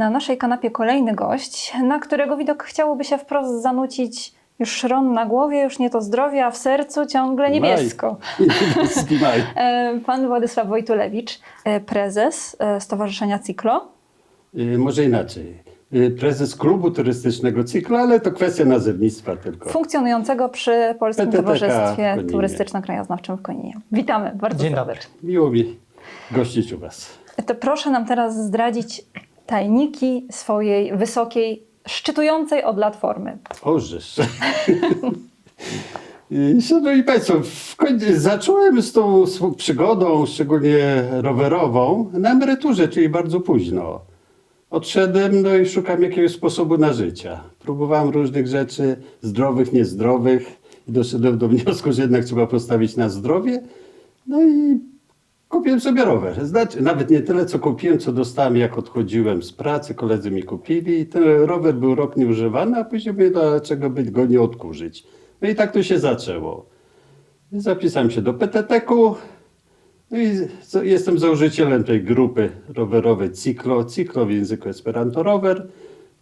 Na naszej kanapie kolejny gość, na którego widok chciałoby się wprost zanucić już szron na głowie, już nie to zdrowie, a w sercu ciągle niebiesko. Maj. E, Pan Władysław Wojtulewicz, e, prezes e, Stowarzyszenia Cyklo. Może inaczej. Prezes klubu turystycznego Cykla, ale to kwestia nazewnictwa tylko. funkcjonującego przy Polskim PTTK Towarzystwie. Turystyczno-Krajoznawczym w Koninie. Witamy bardzo Dzień dobry. serdecznie. Miło mi gościć u Was. To proszę nam teraz zdradzić tajniki swojej wysokiej, szczytującej od lat formy. Orzesz. Y, Szanowni Państwo, zacząłem z tą przygodą, szczególnie rowerową, na emeryturze, czyli bardzo późno. Odszedłem, no i szukam jakiegoś sposobu na życie. Próbowałem różnych rzeczy, zdrowych, niezdrowych i doszedłem do wniosku, że jednak trzeba postawić na zdrowie. No i kupiłem sobie rower. Znaczy, nawet nie tyle, co kupiłem, co dostałem, jak odchodziłem z pracy. Koledzy mi kupili i ten rower był rok nieużywany, a później mówię, "No, dlaczego by go nie odkurzyć. No i tak to się zaczęło. I Zapisałem się do PTT-ku. No i jestem założycielem tej grupy rowerowej Cyklo, Cyklo w języku Esperanto Rower.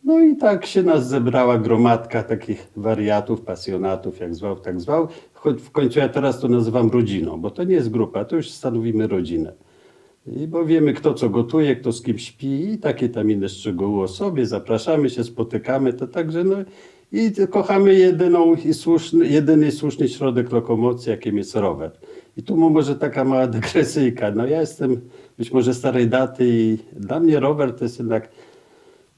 No i tak się nas zebrała gromadka takich wariatów, pasjonatów, jak zwał, tak zwał. Choć w końcu ja teraz to nazywam rodziną, bo to nie jest grupa, to już stanowimy rodzinę. I bo wiemy, kto co gotuje, kto z kim śpi i takie tam inne szczegóły o sobie. Zapraszamy się, spotykamy, to także no i kochamy jedyną i słuszny, jedyny słuszny środek lokomocji, jakim jest rower. I tu może taka mała dygresyjka. No ja jestem być może starej daty i dla mnie rower to jest jednak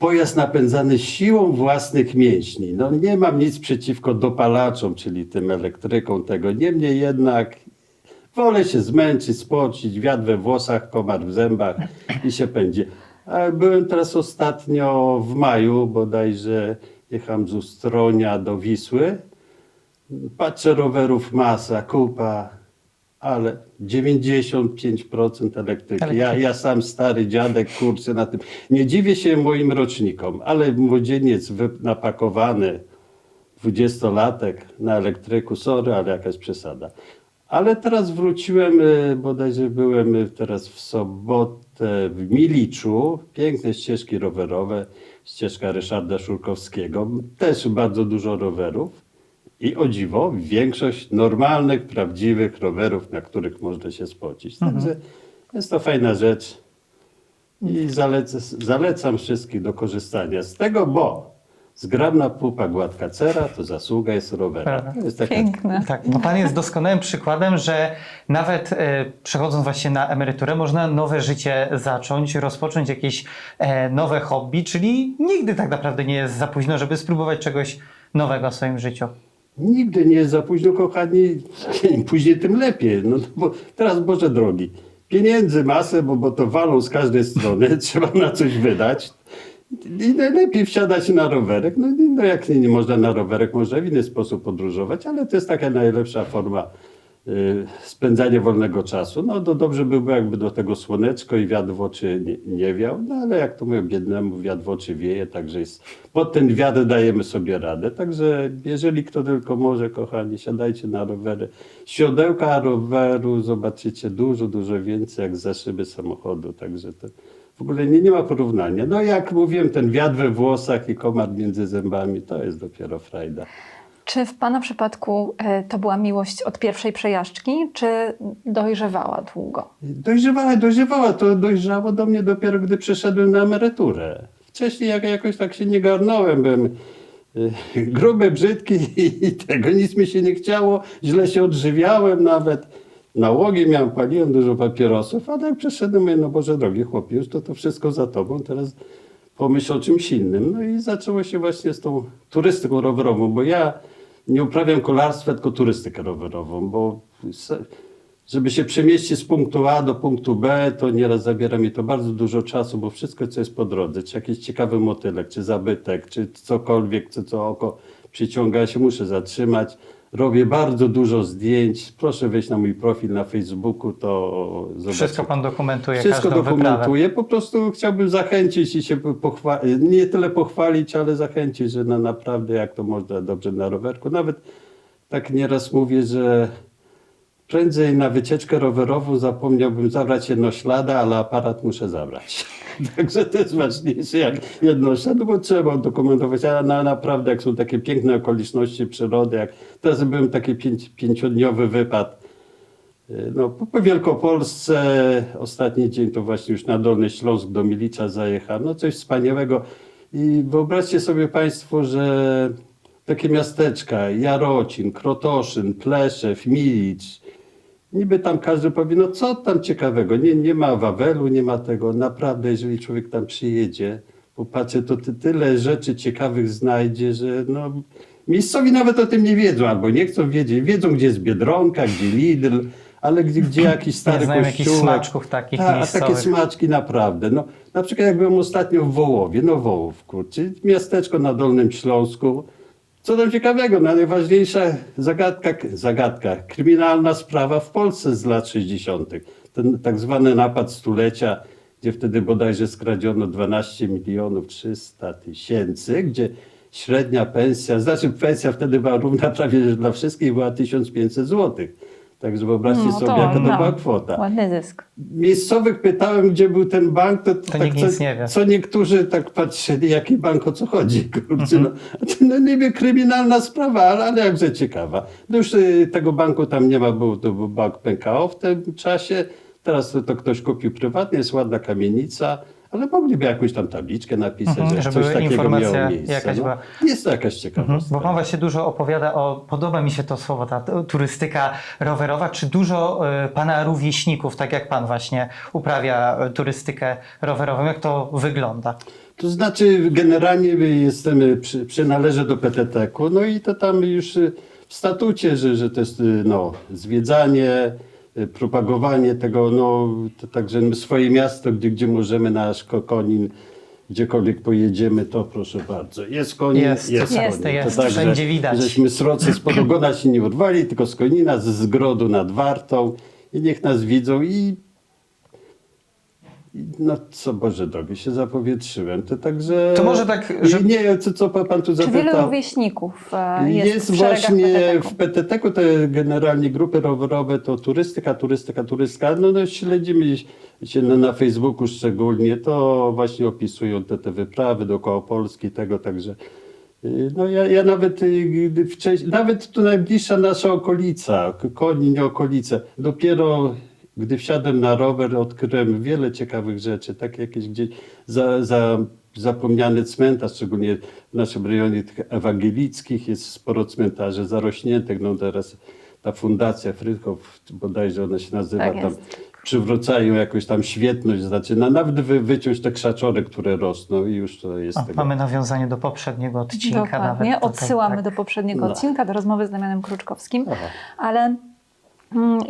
pojazd napędzany siłą własnych mięśni. No nie mam nic przeciwko dopalaczom, czyli tym elektrykom tego. Niemniej jednak wolę się zmęczyć, spocić, wiatr we włosach, komar w zębach i się pędzi. Byłem teraz ostatnio w maju, bodajże jechałem z Ustronia do Wisły. Patrzę rowerów masa, kupa, ale 95% elektryki. Ja, ja sam stary dziadek, kurczę na tym. Nie dziwię się moim rocznikom, ale młodzieniec wy- napakowany, dwudziestolatek na elektryku, sorry, ale jakaś przesada. Ale teraz wróciłem, e, bodajże byłem e, teraz w sobotę w Miliczu, piękne ścieżki rowerowe, ścieżka Ryszarda Szurkowskiego, też bardzo dużo rowerów. I o dziwo, większość normalnych, prawdziwych rowerów, na których można się spocić. Także jest to fajna rzecz i zalecam, zalecam wszystkich do korzystania z tego, bo zgrabna pupa, gładka cera to zasługa jest rowera. To jest taka Piękne. Tak, no pan jest doskonałym przykładem, że nawet e, przechodząc właśnie na emeryturę, można nowe życie zacząć, rozpocząć jakieś e, nowe hobby, czyli nigdy tak naprawdę nie jest za późno, żeby spróbować czegoś nowego w swoim życiu. Nigdy nie jest za późno, kochani. Później, tym lepiej. No bo teraz, Boże drogi, pieniędzy masę, bo, bo to walą z każdej strony, trzeba na coś wydać. I najlepiej wsiadać na rowerek. No, no jak nie można na rowerek, można w inny sposób podróżować, ale to jest taka najlepsza forma y, spędzania wolnego czasu. No to dobrze by było, jakby do tego słoneczko i wiatr w oczy nie, nie wiał, no ale jak to mówią biednemu, wiatr w oczy wieje, także jest, pod ten wiatr dajemy sobie radę. Także jeżeli kto tylko może, kochani, siadajcie na rowery. Siodełka roweru zobaczycie dużo, dużo więcej jak za szyby samochodu, także to w ogóle nie, nie ma porównania. No jak mówiłem, ten wiatr we włosach i komar między zębami, to jest dopiero frajda. Czy w Pana przypadku e, to była miłość od pierwszej przejażdżki, czy dojrzewała długo? Dojrzewała, dojrzewała. To dojrzało do mnie dopiero, gdy przeszedłem na emeryturę. Wcześniej jak, jakoś tak się nie garnąłem, byłem y, gruby, brzydki i tego nic mi się nie chciało. Źle się odżywiałem nawet. Nałogi miałem, paliłem dużo papierosów, ale jak przeszedłem, mówię, no Boże drogi chłopie, już to, to wszystko za tobą, teraz pomyśl o czymś innym. No i zaczęło się właśnie z tą turystyką rowerową, bo ja nie uprawiam kolarstwa, tylko turystykę rowerową, bo żeby się przemieścić z punktu A do punktu B, to nieraz zabiera mi to bardzo dużo czasu, bo wszystko, co jest po drodze, czy jakiś ciekawy motylek, czy zabytek, czy cokolwiek, co, co oko przyciąga, się muszę zatrzymać. Robię bardzo dużo zdjęć. Proszę wejść na mój profil na Facebooku, to zobaczycie. Wszystko pan dokumentuje, Wszystko każdą wyprawę. dokumentuję. Po prostu chciałbym zachęcić i się pochwalić, nie tyle pochwalić, ale zachęcić, że na, naprawdę jak to można dobrze na rowerku. Nawet tak nieraz mówię, że prędzej na wycieczkę rowerową zapomniałbym zabrać jedno ślada, ale aparat muszę zabrać. Także to jest ważniejsze jak jednostka, no bo trzeba dokumentować, ale na, naprawdę jak są takie piękne okoliczności przyrody, jak teraz byłem taki pięć, pięciodniowy wypad, y, no, po, po Wielkopolsce, ostatni dzień to właśnie już na Dolny Śląsk do Milicza zajechałem, no coś wspaniałego. I wyobraźcie sobie Państwo, że takie miasteczka, Jarocin, Krotoszyn, Pleszew, Milicz, Niby tam każdy powie, no co tam ciekawego, nie, nie ma Wawelu, nie ma tego. Naprawdę, jeżeli człowiek tam przyjedzie, popatrzy, to ty, tyle rzeczy ciekawych znajdzie, że no, miejscowi nawet o tym nie wiedzą, albo nie chcą wiedzieć. Wiedzą, gdzie jest Biedronka, gdzie Lidl, ale gdzie, gdzie jakiś stary znają jakichś smaczków takich Ta, A takie smaczki naprawdę. No, na przykład jak byłem ostatnio w Wołowie, no Wołów, kurczę, miasteczko na Dolnym Śląsku, co tam ciekawego, no, najważniejsza zagadka, zagadka, kryminalna sprawa w Polsce z lat 60. Ten tak zwany napad stulecia, gdzie wtedy bodajże skradziono 12 milionów 300 tysięcy, gdzie średnia pensja, znaczy pensja wtedy była równa prawie dla wszystkich, była 1500 zł. Także wyobraźcie No sobie, jaka to no, była kwota. Ładny zysk. miejscowych pytałem, gdzie był ten bank, to, to, To tak co, nic nie co niektórzy tak patrzyli, jaki bank, o co chodzi, kurczę, no, no niby kryminalna sprawa, ale, ale jakże ciekawa. No już y, tego banku tam nie ma, był, to był bank PKO w tym czasie, teraz to, to ktoś kupił prywatnie, jest ładna kamienica, ale mogliby jakąś tam tabliczkę napisać, Mhm, że żeby coś takiego informacja miało miejsce. jakaś no. była. Jest to jakaś ciekawostka. Bo pan właśnie dużo opowiada o, podoba mi się to słowo, ta turystyka rowerowa. Czy dużo y, pana rówieśników, tak jak pan właśnie uprawia y, turystykę rowerową? Jak to wygląda? To znaczy, generalnie jestem, y, przy, przynależę do PTT-ku, no i to tam już y, w statucie, że, że to jest no, zwiedzanie, propagowanie tego, no, to także swoje miasto, gdzie, gdzie możemy nasz ko- konin, gdziekolwiek pojedziemy, to proszę bardzo. Jest konin, Jest, jest, jest, konin. jest, to także, wszędzie widać. Żeśmy srocy z podogona się nie urwali, tylko z konina, z zgrodu nad Wartą i niech nas widzą i No co Boże drogi, się zapowietrzyłem. To także. To może tak, że- Nie, co, co pan tu Czy wielu zapytał. rówieśników e, jest, Jest w właśnie w PTT-ku te generalnie grupy rowerowe to turystyka, turystyka, turystyka. No, no śledzimy się na, na Facebooku szczególnie, to właśnie opisują te, te wyprawy dookoła Polski, tego także. y, No ja, ja nawet y, wcześniej, nawet tu najbliższa nasza okolica, Konin, okolice, dopiero gdy wsiadłem na rower, odkryłem wiele ciekawych rzeczy, takie jakieś gdzieś za, za, zapomniany cmentarz, szczególnie w naszym rejonie tych ewangelickich jest sporo cmentarzy zarośniętych. No teraz ta fundacja Frydhof, bodajże ona się nazywa, Tak tam przywracają jakąś tam świetność, zaczyna nawet wy, wyciąć te krzaczory, które rosną i już to jest O, tego. mamy nawiązanie do poprzedniego odcinka. Dokładnie. Nawet tutaj, Odsyłamy tak. do poprzedniego No. odcinka, do rozmowy z Damianem Kruczkowskim. Aha. Ale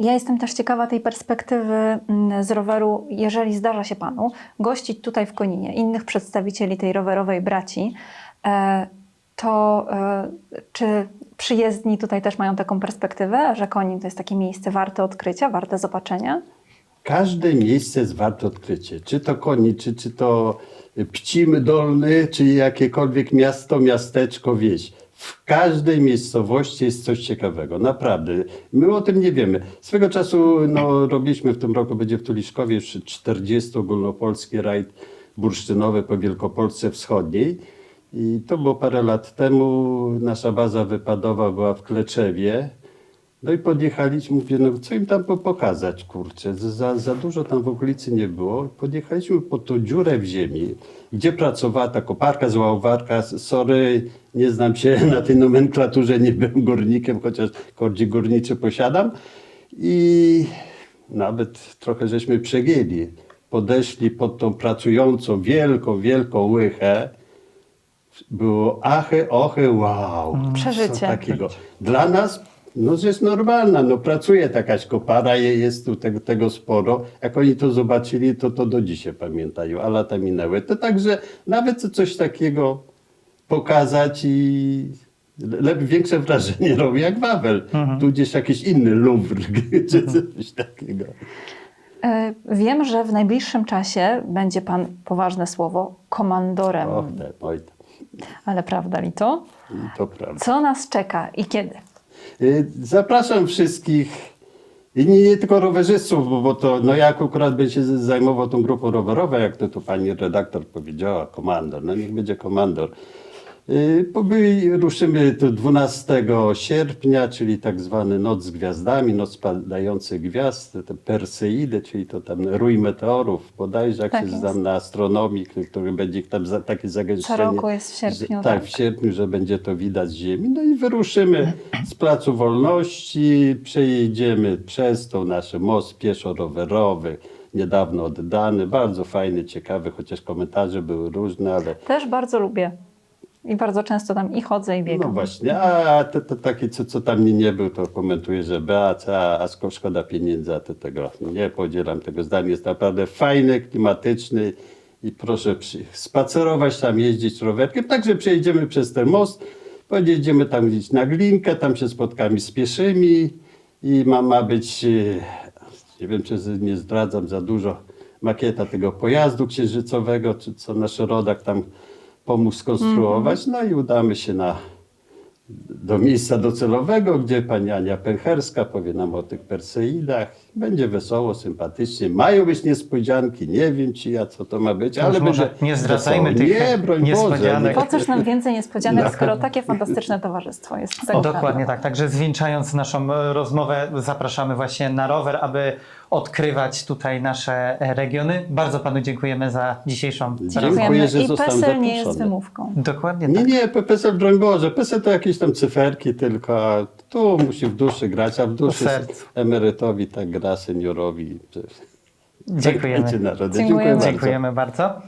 ja jestem też ciekawa tej perspektywy mm, z roweru, jeżeli zdarza się Panu gościć tutaj w Koninie innych przedstawicieli tej rowerowej braci, e, to e, czy przyjezdni tutaj też mają taką perspektywę, że Konin to jest takie miejsce warte odkrycia, warte zobaczenia? Każde miejsce jest warte odkrycie. Czy to Koni, czy, czy to Pcim Dolny, czy jakiekolwiek miasto, miasteczko, wieś. W każdej miejscowości jest coś ciekawego, naprawdę. My o tym nie wiemy. Swego czasu no, robiliśmy w tym roku, będzie w Tuliszkowie już 40 ogólnopolski rajd bursztynowy po Wielkopolsce Wschodniej. I to było parę lat temu. Nasza baza wypadowa była w Kleczewie. No i podjechaliśmy, mówię, no co im tam po- pokazać, kurczę, za, za dużo tam w okolicy nie było. Podjechaliśmy po tą dziurę w ziemi, gdzie pracowała ta koparka, złałowarka. Sorry, nie znam się na tej nomenklaturze, nie byłem górnikiem, chociaż kordzi górniczy posiadam. I nawet trochę żeśmy przegięli. Podeszli pod tą pracującą, wielką, wielką łychę. Było achy, ochy, wow. Przeżycie. Takiego. Dla nas no rzecz normalna, no pracuje takaś kopara, je- jest tu tego, tego sporo. Jak oni to zobaczyli, to to do dzisiaj pamiętają, a lata minęły. To także nawet coś takiego pokazać i le, większe wrażenie robi jak Wawel. Tu gdzieś jakiś inny Louvre, czy coś takiego. E, Wiem, że w najbliższym czasie będzie Pan, poważne słowo, komandorem. Och, te, oj, te, Ale prawda li to? to prawda. Co nas czeka i kiedy? Y, Zapraszam wszystkich I nie, nie tylko rowerzystów, bo, bo to, no jak akurat będzie się zajmował tą grupą rowerową, jak to tu pani redaktor powiedziała, komandor, no niech będzie komandor. My Ruszymy tu 12 sierpnia, czyli tak zwany Noc z Gwiazdami, Noc Padających Gwiazd, te Perseidy, czyli to tam rój meteorów, bodajże jak Tak się jest. znam na astronomii, który- który będzie tam za, takie zagęszczenie. Co roku jest w sierpniu, że, tak. tak, w sierpniu, że będzie to widać z ziemi. No i wyruszymy z Placu Wolności, przejedziemy przez to nasz most pieszo-rowerowy, niedawno oddany, bardzo fajny, ciekawy, chociaż komentarze były różne, ale Też bardzo lubię. I bardzo często tam i chodzę, i biegam. no właśnie, a te, taki, co, co tam nie, nie był, to komentuje, że Beat, a, sko- szkoda pieniędzy, a te, tego nie podzielam tego zdania. Jest naprawdę fajny, klimatyczny i proszę przy, spacerować tam, jeździć rowerkiem. Także przejedziemy przez ten most, pojedziemy tam gdzieś na Glinkę, tam się spotkamy z pieszymi i ma, ma być, e, nie wiem czy nie zdradzam za dużo, makieta tego pojazdu księżycowego, czy co nasz rodak tam pomógł skonstruować. No i udamy się na, do miejsca docelowego, gdzie pani Ania Pęcherska powie nam o tych Perseidach. Będzie wesoło, sympatycznie. Mają być niespodzianki. Nie wiem ci ja, co to ma być, To ale może będzie nie zdradzajmy wesoło. tych nie, broń niespodzianek. Boże. Po cóż nam więcej niespodzianek, No. skoro takie fantastyczne towarzystwo jest w O, dokładnie tak. Także zwieńczając naszą e, rozmowę, zapraszamy właśnie na rower, aby odkrywać tutaj nasze e, regiony. Bardzo panu dziękujemy za dzisiejszą Dziękuję, Dziękujemy. że I zostałem PESEL nie jest wymówką. Dokładnie Nie, tak. nie, PESEL, broń Boże, PESEL to jakieś tam cyferki tylko, a tu musi w duszy grać, a w duszy emerytowi tak gra, seniorowi. Dziękujemy. Dziękuję Dziękuję bardzo. Dziękujemy bardzo.